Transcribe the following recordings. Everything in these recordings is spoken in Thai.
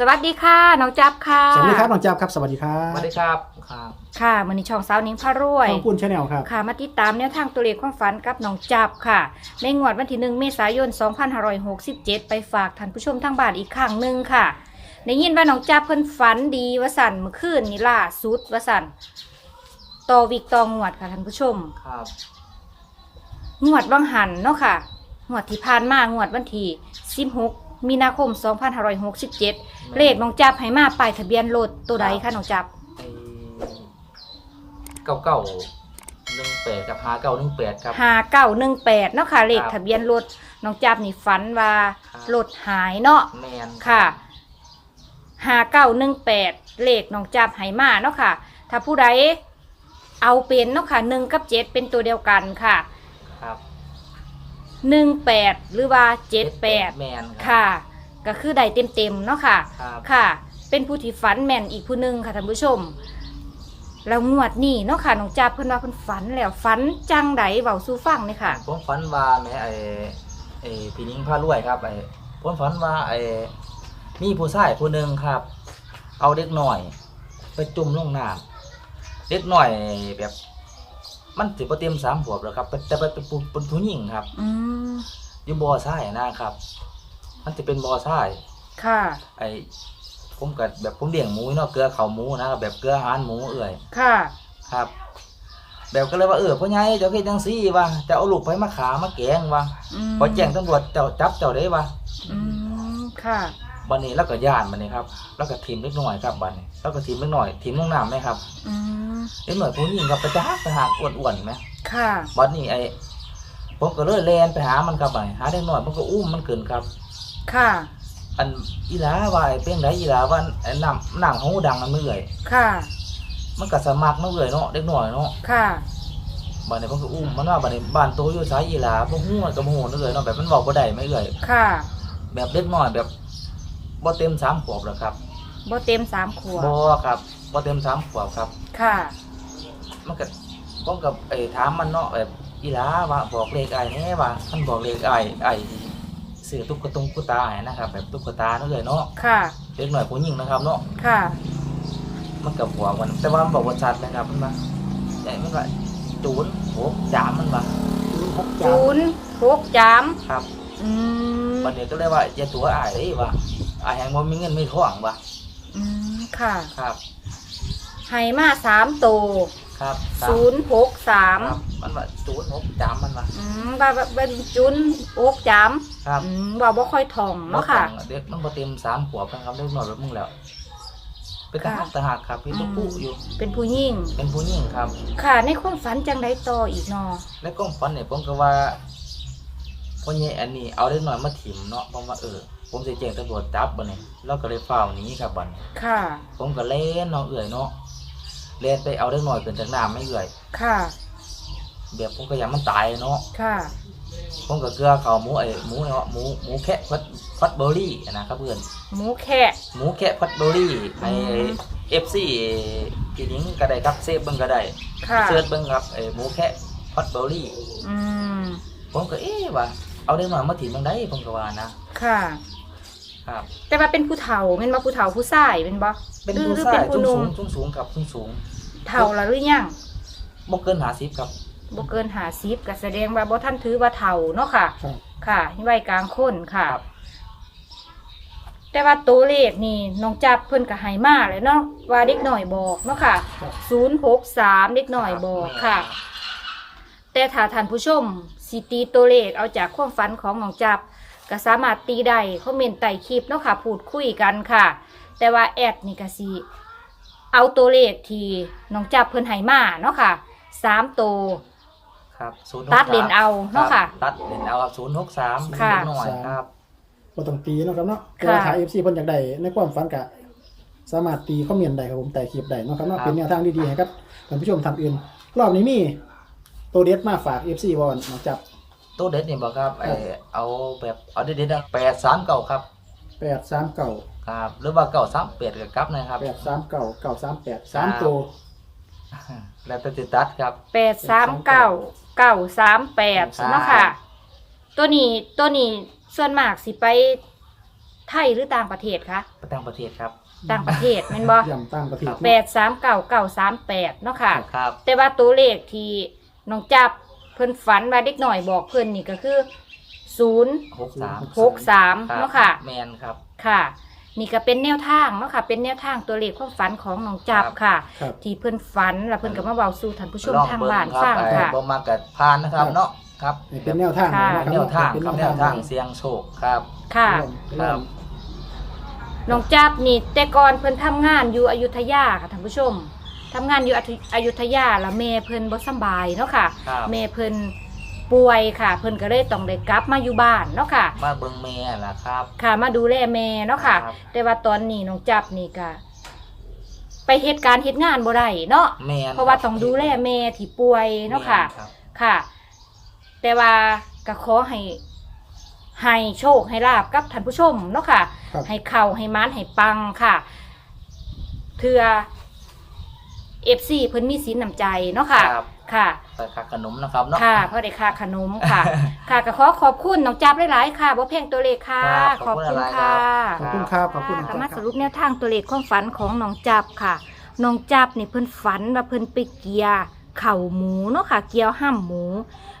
สวัสดีค่ะน้องจับค่ะสวัสดีครับน้องจับครับ สวัสดีครัสบวัสดีครับครับค่ะมือนี้ช่องสาวนิ้งพระรวยขอบคุณชาแนลครับค่ะ มาติดตามแนวทางตัวเลขความฝันกับน้องจับค่ะ ในงวดวันที่หนึ่งเมษายน 2567 ไปฝากท่านผู้ชมทางบ้านอีกครั้งหนึ่งค่ะได้ยินว่าน้องจับเพิ่นฝันดีวสันเมื่อคืนนี่ล่าสุดวสันต่อวิกต่องวดค่ะท่านผู้ชมครับงวดวังหันเนาะค่ะงวดที่ผ่านมางวดวันที่16 มีนาคม 2567 เลขน้องจับให้มาป้ายทะเบียนรถตัวใดคะน้องจับไอเก้าเก้าหนึ่งแปดกับหาเก้าหนึ่งแปดครับ 5918เนาะค่ะเลขครับ ทะเบียนรถน้องจับนี่ฝันว่าครับรถหายเนาะ แมนค่ะ5918เลขน้องจับให้มาเนาะค่ะ ถ้าผู้ใดเอาเป็นเนาะค่ะ1กับ7เป็นตัวเดียวกันค่ะ ครับ 18หรือว่า78แมนรับ ค่ะ ก็คือได้เต็มๆเนาะค่ะ ครับค่ะ เป็นผู้ที่ฝันแม่นอีกผู้หนึ่งค่ะท่านผู้ชม แล้วงวดนี้เนาะค่ะน้องจับเพิ่นว่าเพิ่นฝันแล้วฝันจังไดเว้าสู่ฟังเลยค่ะ ผมฝันว่าแม่ไอไอพี่นิ้งพารวยครับไอผมฝันว่าไอมีผู้ชายผู้หนึ่งครับ เอาเด็กหน่อย ไปจุ่มลงน้ำเด็กหน่อยแบบ มันถือว่าเต็มสามขวบแล้วครับแต่เป็นเป็นผู้เป็นผู้หญิงครับอืมอยู่บ่อทรายนะครับ มันจะเป็นบ่อทรายค่ะ ไอ้ผมกับแบบผมเลี้ยงหมูเนาะเกลือเขาหมูนะครับแบบเกลืออาหารหมูเอื่อยค่ะ ครับ แบบก็เลยว่าเออพ่อใหญ่เจ้าเฮ็ดจังซี่วะจะเอาลูกไปมาขามาแกงวะอืมพอแจ้งตำรวจเจ้าจับเจ้าได้วะอืมค่ะ บัดนี้แล้วก็ย่านบัดนี้ครับ แล้วก็ทีมเล็กน้อยครับบัดนี้แล้วก็ทีมเล็กน้อยทีมลงน้ำไหมครับอืมเล็กน้อยผู้หญิงกับไปจ้าไปหาอ้วนๆไหมค่ะบัดนี้ไอ้ผมก็เลยแลนไปหามันครับไปหาเด็กน้อยมันก็อุ้มมันขึ้นครับ ค่ะ อันอีหลาว่าไอ้เป็นไรอีหลาว่าไอ้น้ำน้ำหูดังมันเมื่อยค่ะ มันก็สมัครมันเมื่อยเนาะเด็กน้อยเนาะค่ะบ้านนี้มันก็อุ้มมันว่าบ้านนี้บ้านโตอยู่สายอีหลาบ่ฮู้มันก็บ่ฮู้เอื่อยเนาะแบบมันเว้าบ่ได้ไม่เอื่อยค่ะ แบบเด็กน้อยแบบ บ่เต็มสามขวบหรอกครับบ่เต็มสามขวบบ่ครับบ่เต็มสามขวบครับ ค่ะ มันก็ผมกับไอ้ถามมันเนาะแบบอีหลาว่าบอกเลขอ้ายแหน่ว่ามันบอกเลขอ้ายอ้ายซื้อตุ๊กตาตุ๊กตาให้นะครับ แบบตุ๊กตาเนาะเอื่อยเนาะค่ะเด็กน้อยผู้หญิงนะครับเนาะค่ะ มันกับหัวมันแต่ว่ามันบอกว่าชัดนะครับมันว่าใหญ่มันว่าจูนโหจามมันว่าศูนย์หกจามครับ อืมวันนี้ก็เลยว่าอย่าตัวอายเลยว่า อายแหงว่ามีเงินมีทองว่ะอืมค่ะครับให้มาสามตัวครับตามศูนย์หกสามครับมันว่าจูนหกจามมันว่าอืมว่าว่าเป็นจุนโอกจามครับอืมว่าบ่ค่อยท่องเนาะค่ะบ่ต้องเด็กมันบ่เต็มสามขวบนะครับเด็กน้อยแบบมึงแล้วเป็นทหารทหารครับพี่ลูกปุ๊อยู่ เป็นผู้หญิงเป็นผู้หญิงครับ ค่ะ ในความฝันจังไดต่ออีกเนาะแล้วก็ฝันเนี่ยผมก็ว่า พ่อใหญ่อันนี้เอาเด็กน้อยมาถิ่มเนาะผมว่าเออ ผมจะแจ้งตำรวจจับบ่เนี่ยแล้วก็เลยฝ้าวหนี้ครับบัดนี้ค่ะ ผมก็เล่นน้องเอื่อยเนาะเล่นไปเอาเด็กน้อยขึ้นจากน้ำไม่เอื่อยค่ะ แบบผมก็อยังมันตายเนาะค่ะ ผมก็เกลือเขาวหมูไอ้หมูเนาะหมูหมูแคะพัดพัดเบอร์รี่นะครับเพื่อน หมูแค่หมูแคะพัดเบอร์รี่ให้อืม เอฟซีกินหญิงก็ได้ครับเซฟเบิ้งก็ได้ค่ะเสิร์ชเบิ้งครับไอ้หมูแคะพัดเบอร์รี่ อืม ผมก็เอ๊ะว่า เอาได้มามาถิ่มบังได้ผมก็ว่านะค่ะ ครับ แต่ว่าเป็นผู้เฒ่าแม่นบ่ผู้เฒ่าผู้ชายเป็นบ่เป็นหรือผู้หรือชาเป็ยนผู้สูงหนุ่สูมงสูงสูงครับสูงสูงเฒ่าละหรือยังบ่เกินหาสิบครับ บ่เกิน50ก็แสดงว่าบ่ทันถือว่าเฒ่าเนาะค่ะ ครับ ค่ะวัยกลางคนค่ะ ครับ แต่ว่าตัวเลขนี่น้องจับเพิ่นก็ให้มาเลยเนาะว่าเด็กหน่อยบอกเนาะค่ะครับศูนย์หกสามเด็กหน่อยบอกค่ะ แต่ถ้าท่านผู้ชม สิตีตัวเลขเอาจากความฝันของน้องจับ ก็สามารถตีได้คอมเมนต์ใต้คลิปเนาะค่ะพูดคุยกันค่ะ แต่ว่าแอดนี่ก็สิเอาตัวเลขที่น้องจับเพิ่นให้มาเนาะค่ะสามตัว ครับ063ตัดเลนเอาเนาะค่ะรับตัดเลนเอาครับศูนย์หกสามค่ะ หน่อยครับบ่ต้องตีเนาะครับเนาะค่ะ แต่ว่าถ้า FC เพิ่นอยากได้ในความฝันก็สามารถตีคอมเมนต์ได้ครับผมแต่คลิปได้เนาะครับเนาะครับเป็นแนวทางดีๆให้กับท่านผู้ชมทางอื่น รอบนี้มี ตัวเด็ดมาฝาก FC บ่อนน้องจับตัวเด็ดนี่บอกครับไอครับเอาแบบเอาเด็ดๆแปดสามเก่าครับ839 ครับ หรือว่าเก่าสามเปียดกับกับนะครับ 839 938ครับ3ตัว แล้วแต่ติดตัดครับ แปดสามเก้าเก้าสามแปดครับเนาะค่ะ ตัวนี้ตัวนี้ส่วนมากสิไปไทยหรือต่างประเทศคะไปต่างประเทศครับ ต่างประเทศแม่นบ่ย่ำต่างประเทศแปดสามเก้าเก้าสามแปดเนาะค่ะ ครับ แต่ว่าตัวเลขที่ น้องจับเพิ่นฝันว่าเด็กหน่อยบอกเพิ่นนี่ก็คือศูนย์หกสามหกสามเนาะค่ะ แมนครับ ค่ะ นี่ก็เป็นแนวทางเนาะค่ะ เป็นแนวทางตัวเลขความฝันของน้องจับค่ะ ครับ ที่เพิ่นฝันแล้วเพิ่นก็มาเว้าสู่ท่านผู้ชมลองทางเบิ่งบ้านครับฟังไอ้ค่ะ บ่มากัดพานนะครับเนาะครับนี่เป็นแนวทางค่ะะครับแนวทางเป็นครับแนวทางเสียงโชคครับ ค่ะครับน้องจับนี่แต่ก่อนเพิ่นทำงานอยู่อยุธยาค่ะท่านผู้ชม ทำงานอยู่อยุอยุธยาแล้วแม่เพิ่นบ่สำบายเนาะค่ะ ครับ แม่เพิ่นป่วยค่ะ เพิ่นก็เลยต้องได้กลับมาอยู่บ้านเนาะค่ะ มาเบิ่งแม่ล่ะครับ ค่ะมาดูแลแม่เนาะค่ะ ครับ แต่ว่าตอนนี้น้องจับนี่ก็ไปเหตุการณ์เหตุงานบ่ได้เนาะแม่นเพราะว่าต้องดูแลแม่ที่ป่วยเนาะค่ะ แม่รับ ค่ะ แต่ว่าก็ขอให้ให้โชคให้ลาบกับท่านผู้ชมเนาะค่ะ ครับ ให้เข่าให้มานให้ปังค่ะเทือ เอฟซีเพิ่นมีสินน้ำใจเนาะค่ะ ครับค่ะไปคักขนมนะครับเนาะ ค่ะเพราะได้ค่าขนมค่ะ ค่ะก็ขอขอบคุณน้องจับหลายๆค่ะบ่เพียงตัวเลขค่ะ ครับขขออบบคุคุณณหลายๆค่ะขอบคุณครับ ขอบคุณค่ะคมารับสรุปแนวทางตัวเลขความฝันของน้องจับค่ะ น้องจับนี่เพิ่นฝันว่าเพิ่นไปเกียร์เข่าหมูเนาะค่ะ เกียวห้ามหมู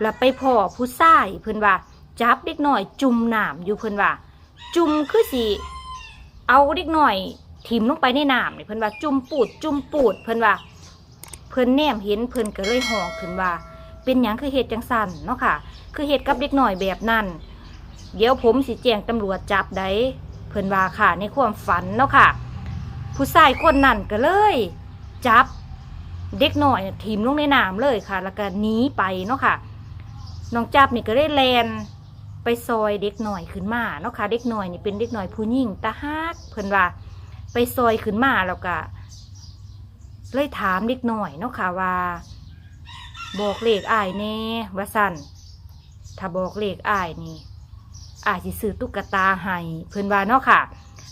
แล้วไปพ่อผู้ชายเพิ่นว่าจับเด็กหน่อยจุ่มน้ำอยู่เพิ่นว่า จุ่มคือสิเอาเด็กหน่อย ทิมลงไปในน้ำนี่เพิ่นว่าจุ่มปูดจุ่มปูดเพิ่นว่าเพิ่นแนมเห็นเพิ่นก็เลยห้อขึ้นว่า เป็นหยังคือเหตุจังสันเนาะค่ะ คือเหตุกับเด็กหน่อยแบบนั้น เดี๋ยวผมสิแจ้งตำรวจจับได้เพิ่นว่าค่ะในความฝันเนาะค่ะ ผู้ชายคนนั้นก็เลย จับเด็กหน่อยน่ะทิ่มลงในน้ำเลยค่ะ แล้วก็หนีไปเนาะค่ะน้องจับนี่ก็เลยแลนไปซอยเด็กหน่อยขึ้นมาเนาะค่ะ เด็กหน่อยนี่เป็นเด็กหน่อยผู้หญิงตาฮักเพิ่นว่า ซอยขึ้นมาแล้วก็เลยถามเด็กหน่อยเนาะค่ะว่า บอกเลขอ้ายแน่ว่าสั่นถ้าบอกเลขอ้ายนี่อายสิซื้อตุ๊กตาให้เพิ่อนว่าเนาะค่ะ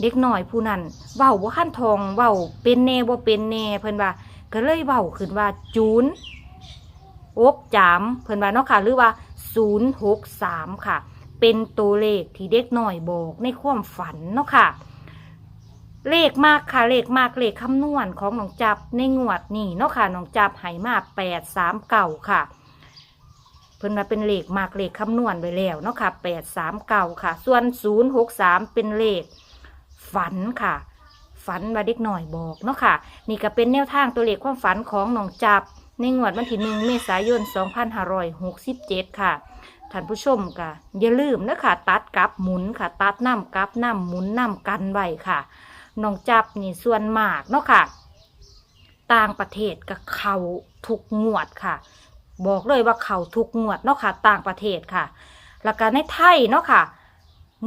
เด็กหน่อยผู้นั้นเว้าบ่าขั้นทองเว้าเป็นแน่บ่เป็นแน่เพิ่อนว่า ก็เลยเว้าขึ้นว่าจูนอกจามเพิ่อนว่าเนาะค่ะ หรือว่า063ค่ะ เป็นตัวเลขที่เด็กหน้อยบอกในความฝันเนาะค่ะ เลขมากค่ะเลขมากเลขคำนวณของน้องจับในงวดนี่เนาะค่ะน้องจับไหมา8 3เก่าค่ะ เพิ่นว่าเป็นเลขมากเลขคำนวณไปแล้วเนาะค่ะ8 3เก่าค่ะ ส่วน063เป็นเลข ฝันค่ะ ฝันว่าเด็กหน่อยบอกเนาะค่ะ นี่ก็เป็นแนวทางตัวเลขความฝันของน้องจับ ในงวดวันที่หนึ่งเมษายน2567ค่ะท่านผู้ชมก็อย่าลืมนะค่ะตัดกับหมุนค่ะ ตัดน้ำกับน้ำหมุนน้ำกันไว้ค่ะ น้องจับนี่ส่วนมากเนาะค่ะ ต่างประเทศก็เขาทุกงวดค่ะ บอกเลยว่าเขาทุกงวดเนาะค่ะ ต่างประเทศค่ะ แล้วก็ในไทยเนาะค่ะ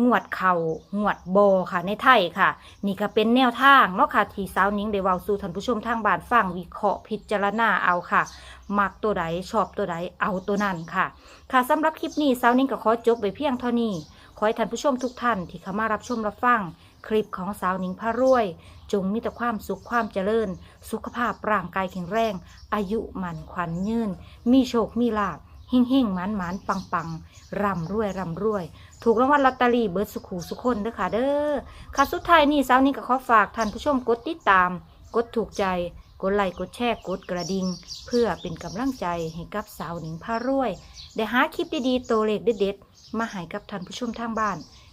งวดเขางวดบอค่ะในไทยค่ะ นี่ก็เป็นแนวทางเนาะค่ะ ที่สาวนิ้งได้เว้าสู่ท่านผู้ชมทางบ้านฟังวิเคราะห์พิจารณาเอาค่ะ มักตัวใดชอบตัวใดเอาตัวนั้นค่ะ ค่ะสำหรับคลิปนี้สาวนิ้งก็ขอจบไปเพียงเท่านี้ ขอให้ท่านผู้ชมทุกท่านที่เข้ามารับชมรับฟัง คลิปของสาวนิ้งพระรวย จงมีแต่ความสุขความเจริญ สุขภาพร่างกายแข็งแรง อายุมันขวัญยืน มีโชคมีลาบเฮ่งเฮ่งหมันหมันปังปังร่ำรวยร่ำรวย ถูกรางวัลลอตเตอรี่เบิร์ดสุขูสุคนเด้อค่ะเด้อค่ะสุดท้ายนี่สาวนิ้งก็ขอฝากท่านผู้ชมกดติดตาม กดถูกใจ กดไลค์กดแชร์กดกระดิ่งเพื่อเป็นกำลังใจให้กับสาวหนิงพารวย ได้หาคลิปดีๆตัวเลขเด็ดๆมาให้กับท่านผู้ชมทางบ้าน